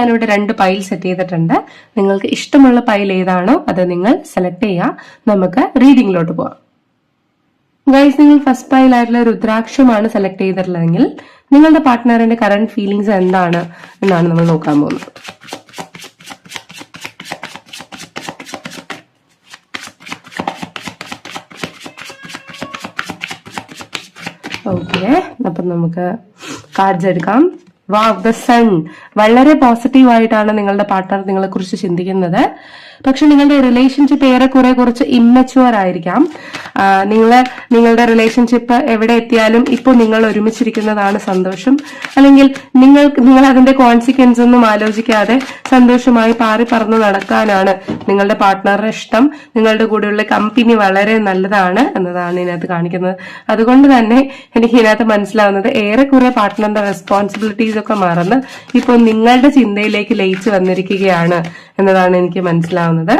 ഞാനിവിടെ രണ്ട് pile set ചെയ്തിട്ടുണ്ട്. നിങ്ങൾക്ക് ഇഷ്ടമുള്ള പൈൽ ഏതാണോ അത് നിങ്ങൾ സെലക്ട് ചെയ്യുക നമുക്ക് റീഡിങ്ങിലോട്ട് പോവാം. ഗൈസ് നിങ്ങൾ ഫസ്റ്റ് പൈലായിട്ടുള്ള രുദ്രാക്ഷമാണ് സെലക്ട് ചെയ്തിട്ടുള്ളതെങ്കിൽ നിങ്ങളുടെ പാർട്ട്ണറിന്റെ കറണ്ട് ഫീലിങ്സ് എന്താണ് എന്നാണ് നമ്മൾ നോക്കാൻ പോകുന്നത്. ഓക്കെ അപ്പം നമുക്ക് കാർഡ്സ് എടുക്കാം. വാ ദ സൺ. വളരെ പോസിറ്റീവ് ആയിട്ടാണ് നിങ്ങളുടെ പാർട്ട്ണർ നിങ്ങളെ കുറിച്ച് ചിന്തിക്കുന്നത്. പക്ഷെ നിങ്ങളുടെ റിലേഷൻഷിപ്പ് ഏറെക്കുറെ കുറച്ച് ഇമ്മച്ചുവർ ആയിരിക്കാം. നിങ്ങൾ നിങ്ങളുടെ റിലേഷൻഷിപ്പ് എവിടെ എത്തിയാലും ഇപ്പോൾ നിങ്ങൾ ഒരുമിച്ചിരിക്കുന്നതാണ് സന്തോഷം. അല്ലെങ്കിൽ നിങ്ങൾ നിങ്ങൾ അതിന്റെ കോൺസിക്വൻസ് ഒന്നും ആലോചിക്കാതെ സന്തോഷമായി പാറി പറന്ന് നടക്കാനാണ് നിങ്ങളുടെ പാർട്ട്ണറുടെ ഇഷ്ടം. നിങ്ങളുടെ കൂടെയുള്ള കമ്പനി വളരെ നല്ലതാണ് എന്നതാണ് ഇതിനകത്ത് കാണിക്കുന്നത്. അതുകൊണ്ട് തന്നെ എനിക്ക് ഇതിനകത്ത് മനസ്സിലാവുന്നത് ഏറെക്കുറെ പാർട്ട്ണറിന്റെ റെസ്പോൺസിബിലിറ്റീസ് ഒക്കെ മറന്ന് ഇപ്പോൾ നിങ്ങളുടെ ചിന്തയിലേക്ക് ലയിച്ചു വന്നിരിക്കുകയാണ്. എന്നതാണ് എനിക്ക് മനസ്സിലാവുന്നത്.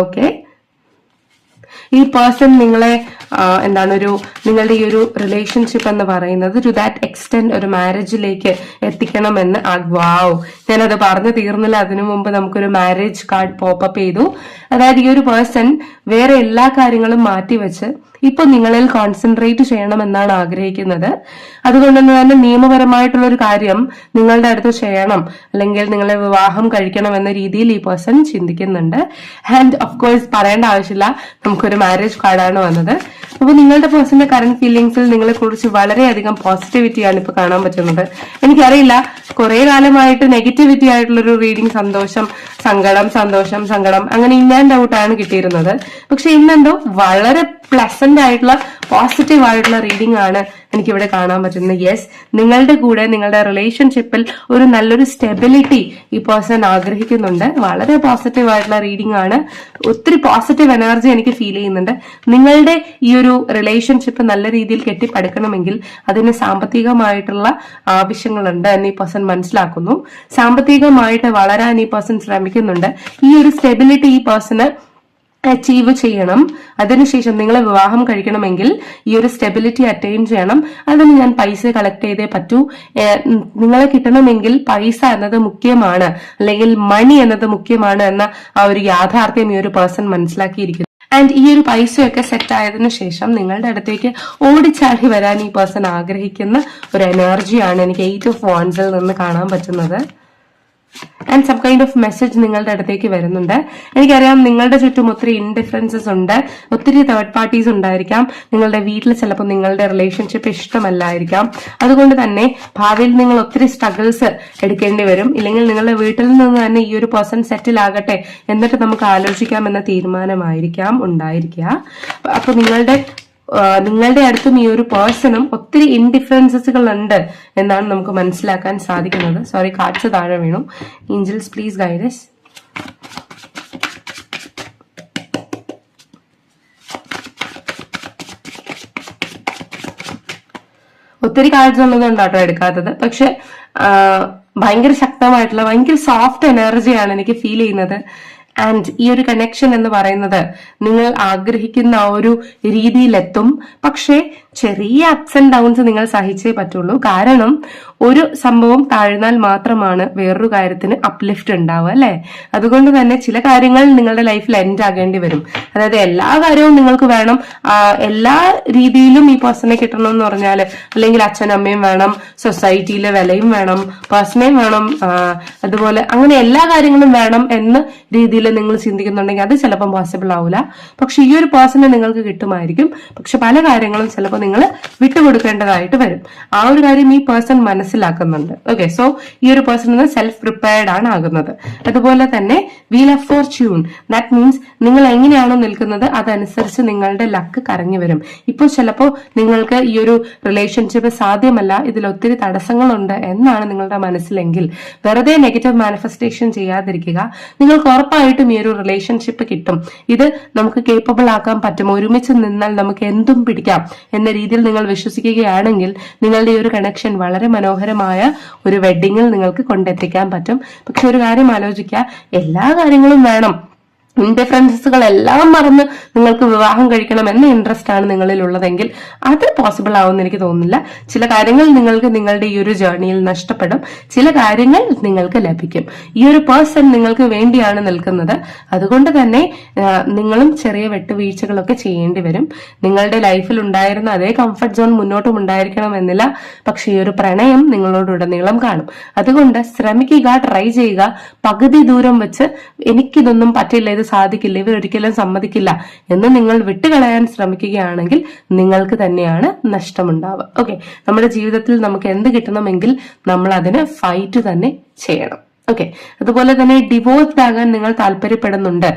ഓക്കെ ഈ പേഴ്സൺ നിങ്ങളെ എന്താണ് ഒരു നിങ്ങളുടെ ഈ ഒരു റിലേഷൻഷിപ്പ് എന്ന് പറയുന്നത് ടു ദാറ്റ് എക്സ്റ്റെൻഡ് ഒരു മാരേജിലേക്ക് എത്തിക്കണമെന്ന് വാവ് ഞാനത് പറഞ്ഞു തീർന്നില്ല. അതിനു മുമ്പ് നമുക്കൊരു മാരേജ് കാർഡ് പോപ്പപ്പ് ചെയ്തു. അതായത് ഈ ഒരു പേഴ്സൺ വേറെ എല്ലാ കാര്യങ്ങളും മാറ്റിവെച്ച് ഇപ്പൊ നിങ്ങളിൽ കോൺസെൻട്രേറ്റ് ചെയ്യണമെന്നാണ് ആഗ്രഹിക്കുന്നത്. അതുകൊണ്ട് തന്നെ നിയമപരമായിട്ടുള്ള ഒരു കാര്യം നിങ്ങളുടെ അടുത്ത് ചെയ്യണം. അല്ലെങ്കിൽ നിങ്ങളെ വിവാഹം കഴിക്കണം എന്ന രീതിയിൽ ഈ പേഴ്സൺ ചിന്തിക്കുന്നുണ്ട്. ആൻഡ് ഓഫ് കോഴ്സ് പറയേണ്ട ആവശ്യമില്ല. നമുക്കൊരു മാരേജ് കാർഡാണ് വന്നത്. അപ്പൊ നിങ്ങളുടെ പേഴ്സന്റെ കറന്റ് ഫീലിംഗ്സിൽ നിങ്ങളെ കുറിച്ച് വളരെയധികം പോസിറ്റിവിറ്റിയാണ് ഇപ്പൊ കാണാൻ പറ്റുന്നത്. എനിക്കറിയില്ല. കുറെ കാലമായിട്ട് നെഗറ്റിവിറ്റി ആയിട്ടുള്ളൊരു റീഡിംഗ് സന്തോഷം സങ്കടം സന്തോഷം സങ്കടം അങ്ങനെ ഇന്നാൻഡ് ഔട്ടാണ് കിട്ടിയിരുന്നത്. പക്ഷെ ഇന്നെന്തോ വളരെ പ്ലസന്റ് ആയിട്ടുള്ള പോസിറ്റീവ് ആയിട്ടുള്ള റീഡിംഗ് ആണ് എനിക്കിവിടെ കാണാൻ പറ്റുന്നത്. യെസ് നിങ്ങളുടെ കൂടെ നിങ്ങളുടെ റിലേഷൻഷിപ്പിൽ ഒരു നല്ലൊരു സ്റ്റെബിലിറ്റി ഈ പേഴ്സൺ ആഗ്രഹിക്കുന്നുണ്ട്. വളരെ പോസിറ്റീവ് ആയിട്ടുള്ള റീഡിംഗ് ആണ്. ഒത്തിരി പോസിറ്റീവ് എനർജി എനിക്ക് ഫീൽ ചെയ്യുന്നുണ്ട്. നിങ്ങളുടെ ഈ ഒരു റിലേഷൻഷിപ്പ് നല്ല രീതിയിൽ കെട്ടിപ്പടുക്കണമെങ്കിൽ അതിന് സാമ്പത്തികമായിട്ടുള്ള ആവശ്യങ്ങളുണ്ട് എന്ന് ഈ പേഴ്സൺ മനസ്സിലാക്കുന്നു. സാമ്പത്തികമായിട്ട് വളരാൻ ഈ പേഴ്സൺ ശ്രമിക്കുന്നുണ്ട്. ഈ ഒരു സ്റ്റെബിലിറ്റി ഈ പേഴ്സണ് അച്ചീവ് ചെയ്യണം. അതിനുശേഷം നിങ്ങളെ വിവാഹം കഴിക്കണമെങ്കിൽ ഈ ഒരു സ്റ്റെബിലിറ്റി അറ്റൈൻ ചെയ്യണം. അതിന് ഞാൻ പൈസ കളക്ട് ചെയ്തേ പറ്റൂ. നിങ്ങളെ കിട്ടണമെങ്കിൽ പൈസ എന്നത് മുഖ്യമാണ്. അല്ലെങ്കിൽ മണി എന്നത് മുഖ്യമാണ് എന്ന ആ ഒരു യാഥാർത്ഥ്യം ഈ ഒരു പേഴ്സൺ മനസ്സിലാക്കിയിരിക്കുന്നു. ആൻഡ് ഈ ഒരു പൈസയൊക്കെ സെറ്റ് ആയതിനു ശേഷം നിങ്ങളുടെ അടുത്തേക്ക് ഓടിച്ചാടി വരാൻ ഈ പേഴ്സൺ ആഗ്രഹിക്കുന്ന ഒരു എനർജിയാണ് എനിക്ക് എയ്റ്റ് ഓഫ് വാൻസിൽ നിന്ന് കാണാൻ പറ്റുന്നത്. And some kind of message നിങ്ങളുടെ അടുത്തേക്ക് വരുന്നുണ്ട്. എനിക്കറിയാം നിങ്ങളുടെ ചുറ്റും ഒത്തിരി ഇൻഡിഫറൻസസ് ഉണ്ട്. ഒത്തിരി തേർഡ് പാർട്ടീസ് ഉണ്ടായിരിക്കാം. നിങ്ങളുടെ വീട്ടിൽ ചിലപ്പോൾ നിങ്ങളുടെ റിലേഷൻഷിപ്പ് ഇഷ്ടമല്ലായിരിക്കാം. അതുകൊണ്ട് തന്നെ ഭാവിയിൽ നിങ്ങൾ ഒത്തിരി സ്ട്രഗിൾസ് എടുക്കേണ്ടി വരും. ഇല്ലെങ്കിൽ നിങ്ങളുടെ വീട്ടിൽ നിന്ന് തന്നെ ഈ ഒരു പേഴ്സൺ സെറ്റിൽ ആകട്ടെ എന്നിട്ട് നമുക്ക് ആലോചിക്കാം എന്ന തീരുമാനമായിരിക്കാം ഉണ്ടായിരിക്കുക. അപ്പൊ നിങ്ങളുടെ നിങ്ങളുടെ അടുത്തും ഈ ഒരു പേഴ്സണും ഒത്തിരി ഇൻഡിഫറൻസസുകൾ ഉണ്ട് എന്നാണ് നമുക്ക് മനസ്സിലാക്കാൻ സാധിക്കുന്നത്. സോറി കാഴ്ച താഴെ വീണു. ഏഞ്ചൽസ് പ്ലീസ് ഗൈഡസ് ഒത്തിരി കാഴ്ച കാർഡ്സ് ഉള്ളതുകൊണ്ടാട്ടോ എടുക്കാത്തത്? പക്ഷെ ഭയങ്കര ശക്തമായിട്ടുള്ള ഭയങ്കര സോഫ്റ്റ് എനർജിയാണ് എനിക്ക് ഫീൽ ചെയ്യുന്നത്. ആൻഡ് ഈ ഒരു കണക്ഷൻ എന്ന് പറയുന്നത് നിങ്ങൾ ആഗ്രഹിക്കുന്ന ആ ഒരു രീതിയിലെത്തും. പക്ഷേ ചെറിയ അപ്സ് ആൻഡ് ഡൗൺസ് നിങ്ങൾ സഹിച്ചേ പറ്റുള്ളൂ. കാരണം ഒരു സംഭവം താഴ്ന്നാൽ മാത്രമാണ് വേറൊരു കാര്യത്തിന് അപ്ലിഫ്റ്റ് ഉണ്ടാവുക അല്ലെ? അതുകൊണ്ട് തന്നെ ചില കാര്യങ്ങൾ നിങ്ങളുടെ ലൈഫിൽ എൻഡ് ആകേണ്ടി വരും. അതായത് എല്ലാ കാര്യവും നിങ്ങൾക്ക് വേണം. എല്ലാ രീതിയിലും ഈ പേഴ്സണെ കിട്ടണം എന്ന് പറഞ്ഞാൽ അല്ലെങ്കിൽ അച്ഛനമ്മയും വേണം സൊസൈറ്റിയിലെ വിലയും വേണം പേഴ്സണേയും വേണം അതുപോലെ അങ്ങനെ എല്ലാ കാര്യങ്ങളും വേണം എന്ന രീതിയിൽ നിങ്ങൾ ചിന്തിക്കുന്നുണ്ടെങ്കിൽ അത് ചിലപ്പം പോസിബിൾ ആവില്ല പക്ഷെ ഈ ഒരു പേഴ്സണെ നിങ്ങൾക്ക് കിട്ടുമായിരിക്കും. പക്ഷെ പല കാര്യങ്ങളും ചിലപ്പോൾ നിങ്ങൾ വിട്ടുകൊടുക്കേണ്ടതായിട്ട് വരും. ആ ഒരു കാര്യം ഈ പേഴ്സൺ മനസ്സിലാക്കുന്നുണ്ട്. ഓക്കെ സോ ഈ ഒരു പേഴ്സൺ സെൽഫ് പ്രിപ്പയർഡ് ആണ് ആകുന്നത്. അതുപോലെ തന്നെ wheel of fortune that means നിങ്ങൾ എങ്ങനെയാണോ നിൽക്കുന്നത് അതനുസരിച്ച് നിങ്ങളുടെ ലക്ക് കറങ്ങി വരും. ഇപ്പോൾ ചിലപ്പോൾ നിങ്ങൾക്ക് ഈ ഒരു റിലേഷൻഷിപ്പ് സാധ്യമല്ല ഇതിൽ ഒത്തിരി തടസ്സങ്ങളുണ്ട് എന്നാണ് നിങ്ങളുടെ മനസ്സിലെങ്കിൽ വെറുതെ നെഗറ്റീവ് മാനിഫെസ്റ്റേഷൻ ചെയ്യാതിരിക്കുക. നിങ്ങൾക്ക് ഉറപ്പായിട്ടും ഈ ഒരു റിലേഷൻഷിപ്പ് കിട്ടും. ഇത് നമുക്ക് കേപ്പബിൾ ആക്കാൻ പറ്റും. ഒരുമിച്ച് നിന്നാൽ നമുക്ക് എന്തും പിടിക്കാം എന്ന രീതിയിൽ നിങ്ങൾ വിശ്വസിക്കുകയാണെങ്കിൽ നിങ്ങളുടെ ഈ ഒരു കണക്ഷൻ വളരെ മനോഹരമായ ഒരു വെഡിങ്ങിൽ നിങ്ങൾക്ക് കൊണ്ടെത്തിക്കാൻ പറ്റും. പക്ഷെ ഒരു കാര്യം ആലോചിക്കുക. എല്ലാ കാര്യങ്ങളും വേണം. ഡിഫറൻസുകൾ എല്ലാം മറന്ന് നിങ്ങൾക്ക് വിവാഹം കഴിക്കണം എന്ന ഇൻട്രസ്റ്റ് ആണ് നിങ്ങളിൽ ഉള്ളതെങ്കിൽ അത് പോസിബിൾ ആവുമെന്ന് എനിക്ക് തോന്നുന്നില്ല. ചില കാര്യങ്ങൾ നിങ്ങൾക്ക് നിങ്ങളുടെ ഈ ഒരു ജേർണിയിൽ നഷ്ടപ്പെടും. ചില കാര്യങ്ങൾ നിങ്ങൾക്ക് ലഭിക്കും. ഈ ഒരു പേഴ്സൺ നിങ്ങൾക്ക് വേണ്ടിയാണ് നിൽക്കുന്നത്. അതുകൊണ്ട് തന്നെ നിങ്ങളും ചെറിയ വെട്ടുവീഴ്ചകളൊക്കെ ചെയ്യേണ്ടി വരും. നിങ്ങളുടെ ലൈഫിൽ ഉണ്ടായിരുന്ന അതേ കംഫർട്ട് സോൺ മുന്നോട്ടും ഉണ്ടായിരിക്കണമെന്നില്ല പക്ഷെ ഈ ഒരു പ്രണയം നിങ്ങളോടുടനീളം കാണും. അതുകൊണ്ട് ശ്രമിക്കുക ട്രൈ ചെയ്യുക. പകുതി ദൂരം വെച്ച് എനിക്കിതൊന്നും പറ്റില്ല. ഇത് സാധിക്കില്ല ഇവർ ഒരിക്കലും സമ്മതിക്കില്ല എന്ന് നിങ്ങൾ വിട്ടുകളയാൻ ശ്രമിക്കുകയാണെങ്കിൽ നിങ്ങൾക്ക് തന്നെയാണ് നഷ്ടമുണ്ടാവുക. ഓക്കെ നമ്മുടെ ജീവിതത്തിൽ നമുക്ക് എന്ത് കിട്ടണമെങ്കിൽ നമ്മൾ അതിന് ഫൈറ്റ് തന്നെ ചെയ്യണം. ഓക്കെ അതുപോലെ തന്നെ ഡിവോഴ്സ്ഡ് ആകാൻ നിങ്ങൾ താല്പര്യപ്പെടുന്നുണ്ട്.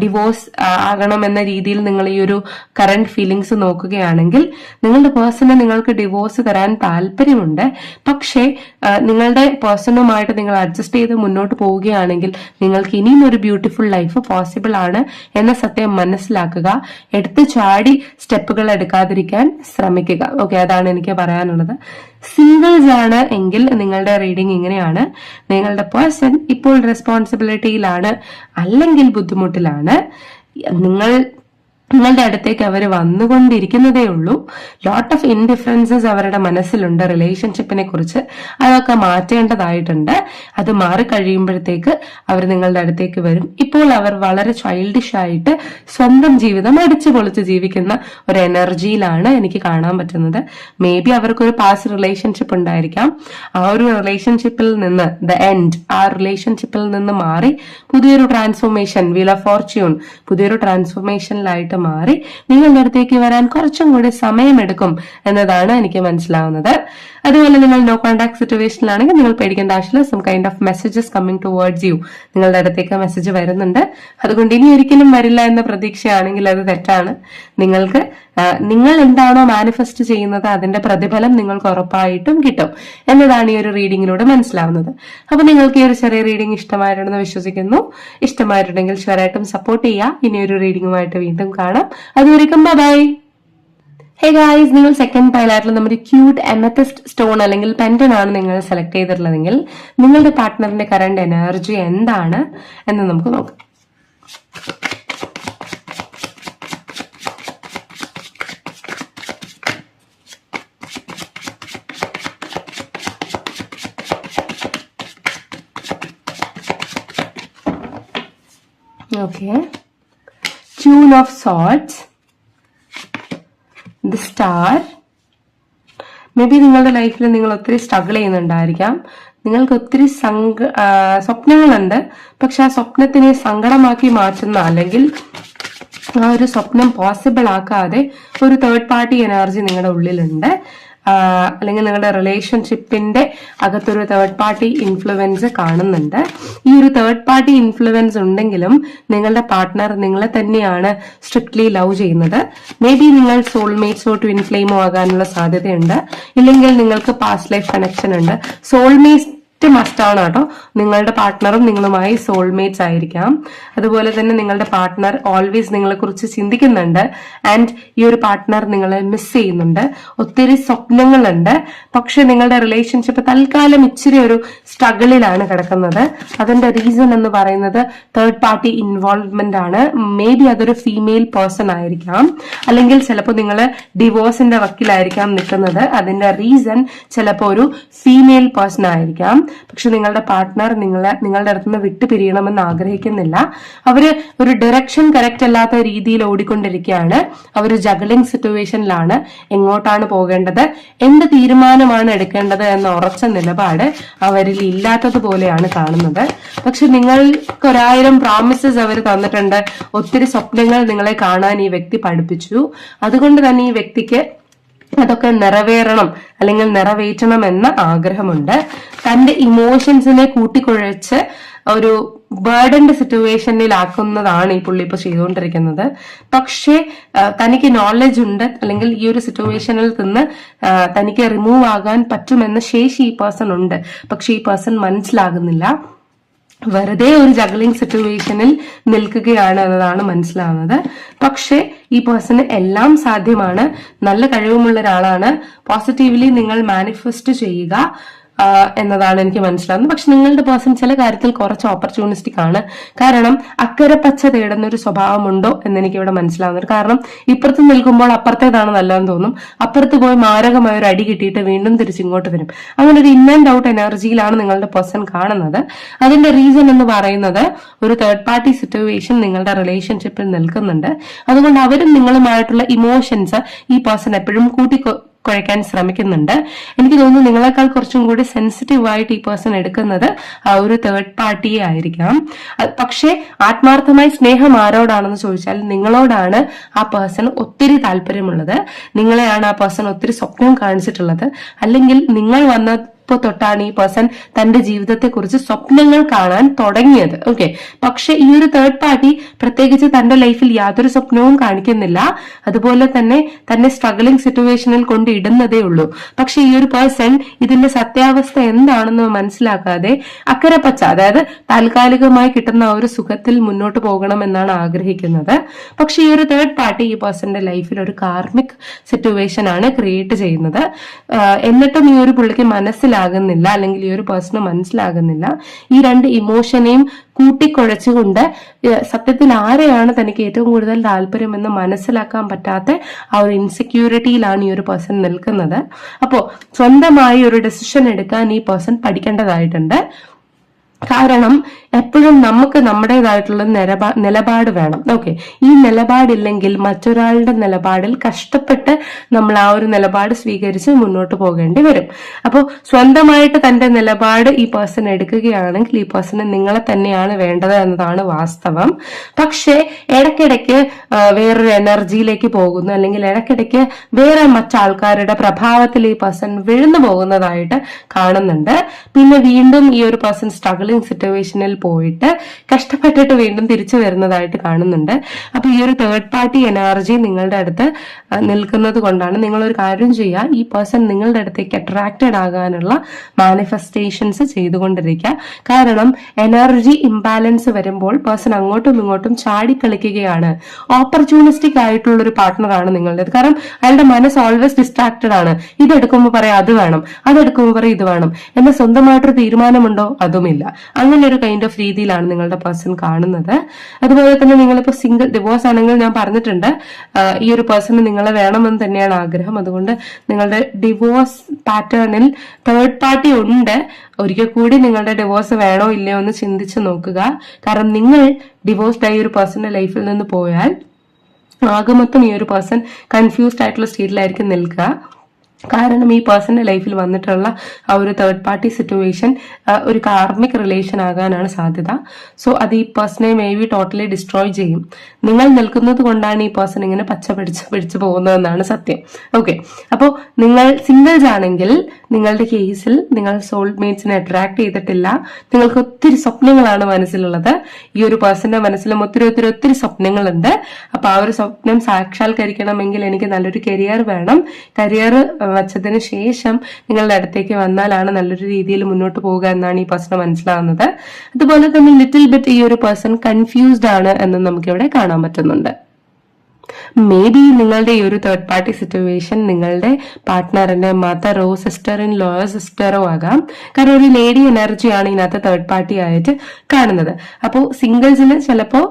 ഡിവോഴ്സ് ആകണം എന്ന രീതിയിൽ നിങ്ങൾ ഈ ഒരു കറണ്ട് ഫീലിങ്സ് നോക്കുകയാണെങ്കിൽ നിങ്ങളുടെ പേഴ്സണ് നിങ്ങൾക്ക് ഡിവോഴ്സ് തരാൻ താല്പര്യമുണ്ട്. പക്ഷേ നിങ്ങളുടെ പേഴ്സണുമായിട്ട് നിങ്ങൾ അഡ്ജസ്റ്റ് ചെയ്ത് മുന്നോട്ട് പോവുകയാണെങ്കിൽ നിങ്ങൾക്ക് ഇനിയും ഒരു ബ്യൂട്ടിഫുൾ ലൈഫ് പോസിബിൾ ആണ് എന്ന സത്യം മനസ്സിലാക്കുക. എടുത്തു ചാടി സ്റ്റെപ്പുകൾ എടുക്കാതിരിക്കാൻ ശ്രമിക്കുക. ഓക്കെ അതാണ് എനിക്ക് പറയാനുള്ളത്. സിംഗിൾസ് ആണ് എങ്കിൽ നിങ്ങളുടെ റീഡിംഗ് ഇങ്ങനെയാണ്. നിങ്ങളുടെ പേഴ്സൺ ഇപ്പോൾ റെസ്പോൺസിബിലിറ്റിയിലാണ് അല്ലെങ്കിൽ ബുദ്ധിമുട്ടിലാണ്. നിങ്ങൾ നിങ്ങളുടെ അടുത്തേക്ക് അവർ വന്നുകൊണ്ടിരിക്കുന്നതേ ഉള്ളൂ. ലോട്ട് ഓഫ് ഇൻഡിഫറൻസസ് അവരുടെ മനസ്സിലുണ്ട്. റിലേഷൻഷിപ്പിനെ കുറിച്ച് അതൊക്കെ മാറ്റേണ്ടതായിട്ടുണ്ട്. അത് മാറിക്കഴിയുമ്പോഴത്തേക്ക് അവർ നിങ്ങളുടെ അടുത്തേക്ക് വരും. ഇപ്പോൾ അവർ വളരെ ചൈൽഡിഷ് ആയിട്ട് സ്വന്തം ജീവിതം അടിച്ചു പൊളിച്ച് ജീവിക്കുന്ന ഒരു എനർജിയിലാണ് എനിക്ക് കാണാൻ പറ്റുന്നത്. മേ ബി അവർക്കൊരു പാസ്റ്റ് റിലേഷൻഷിപ്പ് ഉണ്ടായിരിക്കാം. ആ ഒരു റിലേഷൻഷിപ്പിൽ നിന്ന് ദ എൻഡ് ആ റിലേഷൻഷിപ്പിൽ നിന്ന് മാറി പുതിയൊരു ട്രാൻസ്ഫോർമേഷൻ വീൽ ഓഫ് ഫോർച്യൂൺ പുതിയൊരു ട്രാൻസ്ഫോർമേഷനിലായിട്ട് മാറി. നിങ്ങളുടെ അടുത്തേക്ക് വരാൻ കുറച്ചും കൂടി സമയമെടുക്കും എന്നതാണ് എനിക്ക് മനസ്സിലാവുന്നത്. അതുപോലെ നിങ്ങൾ നോ കോൺടാക്ട് സിറ്റുവേഷനിലാണെങ്കിൽ നിങ്ങൾ പേടിക്കേണ്ട ആവശ്യമില്ല. Some kind of messages coming towards you നിങ്ങളുടെ അടുത്തേക്ക് മെസ്സേജ് വരുന്നുണ്ട്. അതുകൊണ്ട് ഇനി ഒരിക്കലും വരില്ല എന്ന പ്രതീക്ഷയാണെങ്കിൽ അത് തെറ്റാണ്. നിങ്ങൾക്ക് നിങ്ങൾ എന്താണോ മാനിഫെസ്റ്റ് ചെയ്യുന്നത് അതിന്റെ പ്രതിഫലം നിങ്ങൾക്ക് ഉറപ്പായിട്ടും കിട്ടും എന്നതാണ് ഈ ഒരു റീഡിങ്ങിലൂടെ മനസ്സിലാവുന്നത്. അപ്പൊ നിങ്ങൾക്ക് ഈ ഒരു ചെറിയ റീഡിംഗ് ഇഷ്ടമായിട്ടുണ്ടെന്ന് വിശ്വസിക്കുന്നു. ഇഷ്ടമായിട്ടുണ്ടെങ്കിൽ ഷുവറായിട്ടും സപ്പോർട്ട് ചെയ്യുക. ഇനി ഒരു റീഡിങ്ങുമായിട്ട് വീണ്ടും കാണാം. അതുവരെയും ബൈ ഹേ ഗായ്സ് നിങ്ങൾ സെക്കൻഡ് പൈലായിട്ടുള്ള നമ്മുടെ ക്യൂട്ട് എമത്തസ്റ്റ് സ്റ്റോൺ അല്ലെങ്കിൽ പെൻഡൻ ആണ് നിങ്ങൾ സെലക്ട് ചെയ്തിട്ടുള്ളതെങ്കിൽ നിങ്ങളുടെ പാർട്ട്ണറിന്റെ കറണ്ട് എനർജി എന്താണ് എന്ന് നമുക്ക് നോക്കാം. Okay two of swords the star maybe നിങ്ങളുടെ ലൈഫിൽ നിങ്ങൾ ഒത്തിരി സ്ട്രഗിൾ ചെയ്യുന്നുണ്ടായിരിക്കാം. നിങ്ങൾക്ക് ഒത്തിരി സങ്ക സ്വപ്നങ്ങളുണ്ട്. പക്ഷെ ആ സ്വപ്നത്തിനെ സങ്കടമാക്കി മാറ്റുന്ന അല്ലെങ്കിൽ ആ ഒരു സ്വപ്നം പോസിബിൾ ആക്കാതെ ഒരു തേർഡ് പാർട്ടി എനർജി നിങ്ങളുടെ ഉള്ളിലുണ്ട്. അല്ലെങ്കിൽ നിങ്ങളുടെ റിലേഷൻഷിപ്പിന്റെ അകത്തൊരു തേർഡ് പാർട്ടി ഇൻഫ്ലുവൻസ് കാണുന്നുണ്ട്. ഈ ഒരു തേർഡ് പാർട്ടി ഇൻഫ്ലുവൻസ് ഉണ്ടെങ്കിലും നിങ്ങളുടെ പാർട്ട്ണർ നിങ്ങളെ തന്നെയാണ് സ്ട്രിക്ട്ലി ലവ് ചെയ്യുന്നത്. മേ ബി നിങ്ങൾ സോൾമേറ്റ്സോ ട്വിൻ ഫ്ലെയിമോ ആകാനുള്ള സാധ്യതയുണ്ട്. ഇല്ലെങ്കിൽ നിങ്ങൾക്ക് പാസ്റ്റ് ലൈഫ് കണക്ഷൻ ഉണ്ട്. സോൾമേറ്റ് മസ്റ്റ് മസ്റ്റാണ് കേട്ടോ. നിങ്ങളുടെ പാർട്ട്ണറും നിങ്ങളുമായി സോൾമേറ്റ്സ് ആയിരിക്കാം. അതുപോലെ തന്നെ നിങ്ങളുടെ പാർട്ട്ണർ ഓൾവേസ് നിങ്ങളെ കുറിച്ച് ചിന്തിക്കുന്നുണ്ട്. ആൻഡ് ഈ ഒരു പാർട്ട്ണർ നിങ്ങളെ മിസ് ചെയ്യുന്നുണ്ട്. ഒത്തിരി സ്വപ്നങ്ങളുണ്ട്. പക്ഷെ നിങ്ങളുടെ റിലേഷൻഷിപ്പ് തൽക്കാലം ഇച്ചിരി ഒരു സ്ട്രഗിളിലാണ് കിടക്കുന്നത്. അതിന്റെ റീസൺ എന്ന് പറയുന്നത് തേർഡ് പാർട്ടി ഇൻവോൾവ്മെന്റ് ആണ്. മേ ബി അതൊരു ഫീമെയിൽ പേഴ്സൺ ആയിരിക്കാം. അല്ലെങ്കിൽ ചിലപ്പോൾ നിങ്ങൾ ഡിവോഴ്സിന്റെ വക്കിലായിരിക്കാം നിൽക്കുന്നത്. അതിന്റെ റീസൺ ചിലപ്പോൾ ഒരു ഫീമെയിൽ പേഴ്സൺ ആയിരിക്കാം. പക്ഷെ നിങ്ങളുടെ പാർട്ട്ണർ നിങ്ങളെ നിങ്ങളുടെ അടുത്തുനിന്ന് വിട്ടു പിരിയണമെന്ന് ആഗ്രഹിക്കുന്നില്ല. അവർ ഒരു ഡയറക്ഷൻ കറക്റ്റ് അല്ലാത്ത രീതിയിൽ ഓടിക്കൊണ്ടിരിക്കുകയാണ്. അവർ ജഗ്ലിംഗ് സിറ്റുവേഷനിലാണ് എങ്ങോട്ടാണ് പോകേണ്ടത് എന്ത് തീരുമാനമാണ് എടുക്കേണ്ടത് എന്ന ഉറച്ച നിലപാട് അവരിൽ ഇല്ലാത്തതുപോലെയാണ് കാണുന്നത്. പക്ഷെ നിങ്ങൾക്ക് ഒരായിരം പ്രോമിസസ് അവർ തന്നിട്ടുണ്ട്. ഒത്തിരി സ്വപ്നങ്ങൾ നിങ്ങളെ കാണാൻ ഈ വ്യക്തി പഠിപ്പിച്ചു. അതുകൊണ്ട് തന്നെ ഈ വ്യക്തിക്ക് അതൊക്കെ നിറവേറണം അല്ലെങ്കിൽ നിറവേറ്റണം എന്ന ആഗ്രഹമുണ്ട്. തന്റെ ഇമോഷൻസിനെ കൂട്ടിക്കുഴച്ച് ഒരു ബേർഡന്റെ സിറ്റുവേഷനിലാക്കുന്നതാണ് ഈ പുള്ളി ഇപ്പൊ ചെയ്തുകൊണ്ടിരിക്കുന്നത്. പക്ഷേ തനിക്ക് നോളജ് ഉണ്ട് അല്ലെങ്കിൽ ഈ ഒരു സിറ്റുവേഷനിൽ നിന്ന് തനിക്ക് റിമൂവ് ആകാൻ പറ്റുമെന്ന ശേഷി ഈ പേഴ്സൺ ഉണ്ട്. പക്ഷെ ഈ പേഴ്സൺ മനസ്സിലാകുന്നില്ല. വെറുതെ ഒരു ജഗ്ലിംഗ് സിറ്റുവേഷനിൽ നിൽക്കുകയാണ് എന്നതാണ് മനസ്സിലാവുന്നത്. പക്ഷെ ഈ പേഴ്സണ് എല്ലാം സാധ്യമാണ്. നല്ല കഴിവുമുള്ള ഒരാളാണ്. പോസിറ്റീവ്ലി നിങ്ങൾ മാനിഫെസ്റ്റ് ചെയ്യുക. എന്നതാണ് എനിക്ക് മനസ്സിലാവുന്നത്. പക്ഷെ നിങ്ങളുടെ പേഴ്സൺ ചില കാര്യത്തിൽ കുറച്ച് ഓപ്പർച്യൂണിസ്റ്റിക് ആണ്. കാരണം അക്കരെ പച്ച തേടുന്ന ഒരു സ്വഭാവമുണ്ടോ എന്ന് എനിക്ക് ഇവിടെ മനസ്സിലാവുന്നത്. കാരണം ഇപ്പുറത്ത് നിൽക്കുമ്പോൾ അപ്പുറത്തേതാണ് നല്ലതെന്ന് തോന്നും. അപ്പുറത്ത് പോയി മാരകമായ ഒരു അടി കിട്ടിയിട്ട് വീണ്ടും തിരിച്ചിങ്ങോട്ട് വരും. അങ്ങനെ ഒരു ഇൻ ആൻഡ് ഔട്ട് എനർജിയിലാണ് നിങ്ങളുടെ പേഴ്സൺ കാണുന്നത്. അതിന്റെ റീസൺ എന്ന് പറയുന്നത് ഒരു തേർഡ് പാർട്ടി സിറ്റുവേഷൻ നിങ്ങളുടെ റിലേഷൻഷിപ്പിൽ നിൽക്കുന്നുണ്ട്. അതുകൊണ്ട് അവരും നിങ്ങളുമായിട്ടുള്ള ഇമോഷൻസ് ഈ പേഴ്സൺ എപ്പോഴും കൂട്ടി കുഴയ്ക്കാൻ ശ്രമിക്കുന്നുണ്ട്. എനിക്ക് തോന്നുന്നു നിങ്ങളെക്കാൾ കുറച്ചും കൂടി സെൻസിറ്റീവ് ആയിട്ട് ഈ പേഴ്സൺ എടുക്കുന്നത് ആ ഒരു തേർഡ് പാർട്ടിയെ ആയിരിക്കാം. പക്ഷെ ആത്മാർത്ഥമായി സ്നേഹം ആരോടാണെന്ന് ചോദിച്ചാൽ നിങ്ങളോടാണ് ആ പേഴ്സൺ ഒത്തിരി താല്പര്യമുള്ളത്. നിങ്ങളെയാണ് ആ പേഴ്സൺ ഒത്തിരി സ്വപ്നം കാണിച്ചിട്ടുള്ളത്. അല്ലെങ്കിൽ നിങ്ങൾ വന്ന ഇപ്പൊ തൊട്ടാണ് ഈ പേഴ്സൺ തന്റെ ജീവിതത്തെ കുറിച്ച് സ്വപ്നങ്ങൾ കാണാൻ തുടങ്ങിയത്. ഓക്കെ പക്ഷെ ഈ ഒരു തേർഡ് പാർട്ടി പ്രത്യേകിച്ച് തന്റെ ലൈഫിൽ യാതൊരു സ്വപ്നവും കാണിക്കുന്നില്ല. അതുപോലെ തന്നെ തന്നെ സ്ട്രഗിളിംഗ് സിറ്റുവേഷനിൽ കൊണ്ട് ഇടുന്നതേ ഉള്ളൂ. പക്ഷെ ഈ ഒരു പേഴ്സൺ ഇതിന്റെ സത്യാവസ്ഥ എന്താണെന്ന് മനസ്സിലാക്കാതെ അക്കരെ പച്ച അതായത് താൽക്കാലികമായി കിട്ടുന്ന ഒരു സുഖത്തിൽ മുന്നോട്ട് പോകണം എന്നാണ് ആഗ്രഹിക്കുന്നത്. പക്ഷെ ഈ ഒരു തേർഡ് പാർട്ടി ഈ പേഴ്സന്റെ ലൈഫിൽ ഒരു കാർമിക് സിറ്റുവേഷൻ ആണ് ക്രിയേറ്റ് ചെയ്യുന്നത്. എന്നിട്ടും ഈ ഒരു പുള്ളിക്ക് മനസ്സിലാകുന്നില്ല അല്ലെങ്കിൽ ഈ ഒരു പേഴ്സണ് മനസ്സിലാകുന്നില്ല. ഈ രണ്ട് ഇമോഷനെയും കൂട്ടിക്കുഴച്ചുകൊണ്ട് സത്യത്തിൽ ആരെയാണ് തനിക്ക് ഏറ്റവും കൂടുതൽ താല്പര്യമെന്ന് മനസ്സിലാക്കാൻ പറ്റാത്ത ആ ഒരു ഇൻസെക്യൂരിറ്റിയിലാണ് ഈ ഒരു പേഴ്സൺ നിൽക്കുന്നത്. അപ്പോൾ സ്വന്തമായി ഒരു ഡെസിഷൻ എടുക്കാൻ ഈ പേഴ്സൺ പഠിക്കേണ്ടതായിട്ടുണ്ട്. കാരണം എപ്പോഴും നമുക്ക് നമ്മുടേതായിട്ടുള്ള നിലപാ നിലപാട് വേണം. ഓക്കെ ഈ നിലപാടില്ലെങ്കിൽ മറ്റൊരാളുടെ നിലപാടിൽ കഷ്ടപ്പെട്ട് നമ്മൾ ആ ഒരു നിലപാട് സ്വീകരിച്ച് മുന്നോട്ട് പോകേണ്ടി വരും. അപ്പോൾ സ്വന്തമായിട്ട് തന്റെ നിലപാട് ഈ പേഴ്സൺ എടുക്കുകയാണെങ്കിൽ ഈ പേഴ്സണ് നിങ്ങളെ തന്നെയാണ് വേണ്ടത് എന്നതാണ് വാസ്തവം. പക്ഷേ ഇടയ്ക്കിടയ്ക്ക് വേറൊരു എനർജിയിലേക്ക് പോകുന്നു. അല്ലെങ്കിൽ ഇടയ്ക്കിടയ്ക്ക് വേറെ മറ്റാൾക്കാരുടെ പ്രഭാവത്തിൽ ഈ പേഴ്സൺ വിഴുന്നു പോകുന്നതായിട്ട് കാണുന്നുണ്ട്. പിന്നെ വീണ്ടും ഈ ഒരു പേഴ്സൺ സ്ട്രഗിളിംഗ് സിറ്റുവേഷനിൽ പോയിട്ട് കഷ്ടപ്പെട്ടിട്ട് വീണ്ടും തിരിച്ചു വരുന്നതായിട്ട് കാണുന്നുണ്ട്. അപ്പൊ ഈ ഒരു തേർഡ് പാർട്ടി എനർജി നിങ്ങളുടെ അടുത്ത് നിൽക്കുന്നത് കൊണ്ടാണ് നിങ്ങൾ ഒരു കാര്യം ചെയ്യുക. ഈ പേഴ്സൺ നിങ്ങളുടെ അടുത്തേക്ക് അട്രാക്റ്റഡ് ആകാനുള്ള മാനിഫെസ്റ്റേഷൻസ് ചെയ്തുകൊണ്ടിരിക്കുക. കാരണം എനർജി ഇംബാലൻസ് വരുമ്പോൾ പേഴ്സൺ അങ്ങോട്ടും ഇങ്ങോട്ടും ചാടിക്കളിക്കുകയാണ് ഓപ്പർച്യൂണിസ്റ്റിക് ആയിട്ടുള്ള ഒരു പാർട്ട്ണറാണ് നിങ്ങളുടേത്. കാരണം അയാളുടെ മനസ്സ് ഓൾവേസ് ഡിസ്ട്രാക്റ്റഡ് ആണ്. ഇതെടുക്കുമ്പോൾ പറയാം അത് വേണം അതെടുക്കുമ്പോൾ പറയാം ഇത് വേണം. എന്ന സ്വന്തമായിട്ടൊരു തീരുമാനമുണ്ടോ? അതുമില്ല. അങ്ങനെ ഒരു കൈൻഡ് ഓഫ് രീതിയിലാണ് നിങ്ങളുടെ പേഴ്സൺ കാണുന്നത്. അതുപോലെ തന്നെ നിങ്ങളിപ്പോൾ സിംഗിൾ ഡിവോഴ്സ് ആണെങ്കിൽ ഞാൻ പറഞ്ഞിട്ടുണ്ട് ഈ ഒരു പേഴ്സണ് നിങ്ങളെ വേണമെന്ന് തന്നെയാണ് ആഗ്രഹം. അതുകൊണ്ട് നിങ്ങളുടെ ഡിവോഴ്സ് പാറ്റേണിൽ തേർഡ് പാർട്ടി ഉണ്ട്. ഒരിക്കൽ കൂടി നിങ്ങളുടെ ഡിവോഴ്സ് വേണോ ഇല്ലയോ എന്ന് ചിന്തിച്ച് നോക്കുക. കാരണം നിങ്ങൾ ഡിവോഴ്സ്ഡ് ആയി ഒരു പേഴ്സന്റെ ലൈഫിൽ നിന്ന് പോയാൽ ആകെ മൊത്തം ഈ ഒരു പേഴ്സൺ കൺഫ്യൂസ്ഡ് ആയിട്ടുള്ള സ്റ്റേറ്റിലായിരിക്കും നിൽക്കുക. കാരണം ഈ പേഴ്സന്റെ ലൈഫിൽ വന്നിട്ടുള്ള ആ ഒരു തേർഡ് പാർട്ടി സിറ്റുവേഷൻ ഒരു കാർമിക് റിലേഷൻ ആകാനാണ് സാധ്യത. സോ അത് ഈ പേഴ്സണെ മേ ബി ടോട്ടലി ഡിസ്ട്രോയ് ചെയ്യും. നിങ്ങൾ നിൽക്കുന്നത് കൊണ്ടാണ് ഈ പേഴ്സൺ ഇങ്ങനെ പച്ച പിടിച്ച് പിടിച്ചു പോകുന്നതെന്നാണ് സത്യം. ഓക്കെ അപ്പോൾ നിങ്ങൾ സിംഗിൾസ് ആണെങ്കിൽ നിങ്ങളുടെ കേസിൽ നിങ്ങൾ സോൾമേറ്റ്സിനെ അട്രാക്ട് ചെയ്തിട്ടില്ല. നിങ്ങൾക്ക് ഒത്തിരി സ്വപ്നങ്ങളാണ് മനസ്സിലുള്ളത്. ഈ ഒരു പേഴ്സന്റെ മനസ്സിലും ഒത്തിരി ഒത്തിരി ഒത്തിരി സ്വപ്നങ്ങളുണ്ട്. അപ്പൊ ആ ഒരു സ്വപ്നം സാക്ഷാത്കരിക്കണമെങ്കിൽ എനിക്ക് നല്ലൊരു കരിയർ വേണം. കരിയർ വച്ചതിന് ശേഷം നിങ്ങളുടെ അടുത്തേക്ക് വന്നാലാണ് നല്ലൊരു രീതിയിൽ മുന്നോട്ട് പോവുക എന്നാണ് ഈ പേഴ്സൺ മനസ്സിലാവുന്നത്. അതുപോലെ തന്നെ ലിറ്റിൽ ബിറ്റ് ഈ ഒരു പേഴ്സൺ കൺഫ്യൂസ്ഡ് ആണ് എന്ന് നമുക്കിവിടെ കാണാൻ പറ്റുന്നുണ്ട്. മേ ബി നിങ്ങളുടെ ഈ ഒരു തേർഡ് പാർട്ടി സിറ്റുവേഷൻ നിങ്ങളുടെ പാർട്ട്ണറിന്റെ മദറോ സിസ്റ്റർ ഇൻ സിസ്റ്ററോ ആകാം. കാരണം ഒരു ലേഡി എനർജിയാണ് ഇതിനകത്ത് തേർഡ് പാർട്ടി ആയിട്ട് കാണുന്നത്. അപ്പോൾ സിംഗിൾസിന് ചിലപ്പോൾ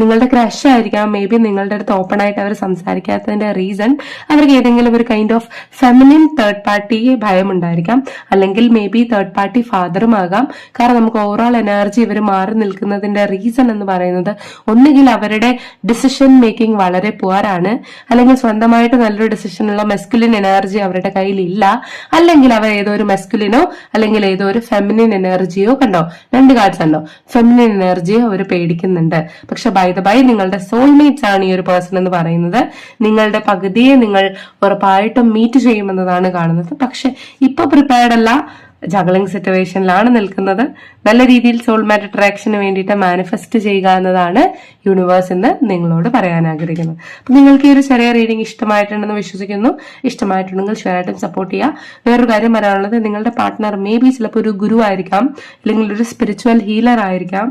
നിങ്ങളുടെ ക്രഷ് ആയിരിക്കാം. മേ ബി നിങ്ങളുടെ അടുത്ത് ഓപ്പൺ ആയിട്ട് അവർ സംസാരിക്കാത്തതിന്റെ റീസൺ അവർക്ക് ഏതെങ്കിലും ഒരു kind of feminine third party ഭയമുണ്ടായിരിക്കാം. അല്ലെങ്കിൽ മേ ബി തേർഡ് പാർട്ടി ഫാദറും ആകാം. കാരണം നമുക്ക് ഓവറോൾ എനർജി ഇവർ മാറി നിൽക്കുന്നതിന്റെ റീസൺ എന്ന് പറയുന്നത് ഒന്നുകിൽ അവരുടെ ഡിസിഷൻ മേക്കിംഗ് വളരെ പുവറാണ്. അല്ലെങ്കിൽ സ്വന്തമായിട്ട് നല്ലൊരു ഡിസിഷനുള്ള മെസ്കുലിൻ എനർജി അവരുടെ കയ്യിൽ ഇല്ല അല്ലെങ്കിൽ അവർ ഏതോ ഒരു മെസ്കുലിനോ അല്ലെങ്കിൽ ഏതോ ഒരു ഫെമിനിൻ എനർജിയോ കണ്ടോ? രണ്ട് കാർഡ്സ് ഉണ്ടോ ഫെമിനിൻ എനർജിയോ അവർ പേടിക്കുന്നുണ്ട്. പക്ഷെ ബൈ ദ ബൈ നിങ്ങളുടെ സോൾമേറ്റ്സ് ആണ് ഈ ഒരു പേഴ്സൺ എന്ന് പറയുന്നത്. നിങ്ങളുടെ പകുതിയെ നിങ്ങൾ ഉറപ്പായിട്ടും മീറ്റ് ചെയ്യുമെന്നതാണ് കാണുന്നത്. പക്ഷെ ഇപ്പൊ പ്രിപ്പയർഡ് അല്ല. ജഗളിംഗ് സിറ്റുവേഷനിലാണ് നിൽക്കുന്നത്. നല്ല രീതിയിൽ സോൾമാറ്റ് അട്രാക്ഷന് വേണ്ടിയിട്ട് മാനിഫെസ്റ്റ് ചെയ്യുക എന്നതാണ് യൂണിവേഴ്സ് എന്ന് നിങ്ങളോട് പറയാൻ ആഗ്രഹിക്കുന്നത്. അപ്പൊ നിങ്ങൾക്ക് ഈ ഒരു ചെറിയ റീഡിംഗ് ഇഷ്ടമായിട്ടുണ്ടെന്ന് വിശ്വസിക്കുന്നു. ഇഷ്ടമായിട്ടുണ്ടെങ്കിൽ ഷെയർ ആയിട്ടും സപ്പോർട്ട് ചെയ്യുക. വേറൊരു കാര്യം പറയാനുള്ളത് നിങ്ങളുടെ പാർട്ട്ണർ മേ ബി ചിലപ്പോൾ ഒരു ഗുരു ആയിരിക്കാം അല്ലെങ്കിൽ ഒരു സ്പിരിച്വൽ ഹീലർ ആയിരിക്കാം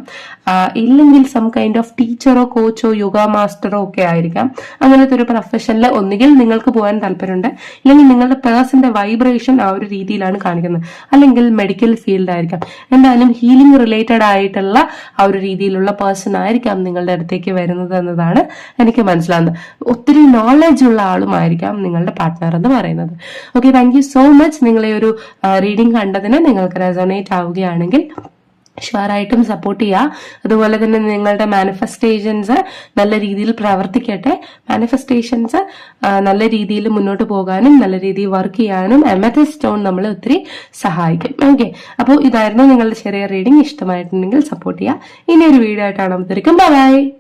ഇല്ലെങ്കിൽ സം കൈൻഡ് ഓഫ് ടീച്ചറോ കോച്ചോ യോഗ മാസ്റ്ററോ ഒക്കെ ആയിരിക്കാം. അങ്ങനത്തെ ഒരു പ്രൊഫഷനിൽ ഒന്നുകിൽ നിങ്ങൾക്ക് പോകാൻ താല്പര്യമുണ്ട്. അല്ലെങ്കിൽ നിങ്ങളുടെ പേഴ്സന്റെ വൈബ്രേഷൻ ആ ഒരു രീതിയിലാണ് കാണിക്കുന്നത്. അല്ലെങ്കിൽ മെഡിക്കൽ ഫീൽഡ് ആയിരിക്കാം. എന്തായാലും ഹീലിംഗ് റിലേറ്റഡ് ആയിട്ടുള്ള ആ ഒരു രീതിയിലുള്ള പേഴ്സൺ ആയിരിക്കാം നിങ്ങളുടെ അടുത്തേക്ക് വരുന്നത് എന്നതാണ് എനിക്ക് മനസ്സിലാകുന്നത് ഒത്തിരി നോളജ് ഉള്ള ആളും ആയിരിക്കാം നിങ്ങളുടെ പാർട്ട്ണർ എന്ന് പറയുന്നത്. Okay thank you so much നിങ്ങളെ ഒരു റീഡിംഗ് കണ്ടതിന് നിങ്ങൾക്ക് റെസോണേറ്റ് ആവുകയാണെങ്കിൽ ഷുവറായിട്ടും സപ്പോർട്ട് ചെയ്യുക അതുപോലെ തന്നെ നിങ്ങളുടെ മാനിഫെസ്റ്റേഷൻസ് നല്ല രീതിയിൽ പ്രവർത്തിക്കട്ടെ. മാനിഫെസ്റ്റേഷൻസ് നല്ല രീതിയിൽ മുന്നോട്ട് പോകാനും നല്ല രീതിയിൽ വർക്ക് ചെയ്യാനും എമത്തെ സ്റ്റോൺ നമ്മളെ ഒത്തിരി സഹായിക്കും. ഓക്കെ അപ്പോൾ ഇതായിരുന്നു നിങ്ങളുടെ ചെറിയ റീഡിംഗ് ഇഷ്ടമായിട്ടുണ്ടെങ്കിൽ സപ്പോർട്ട് ചെയ്യുക. ഇനി ഒരു വീഡിയോ ആയിട്ടാണ് ബൈ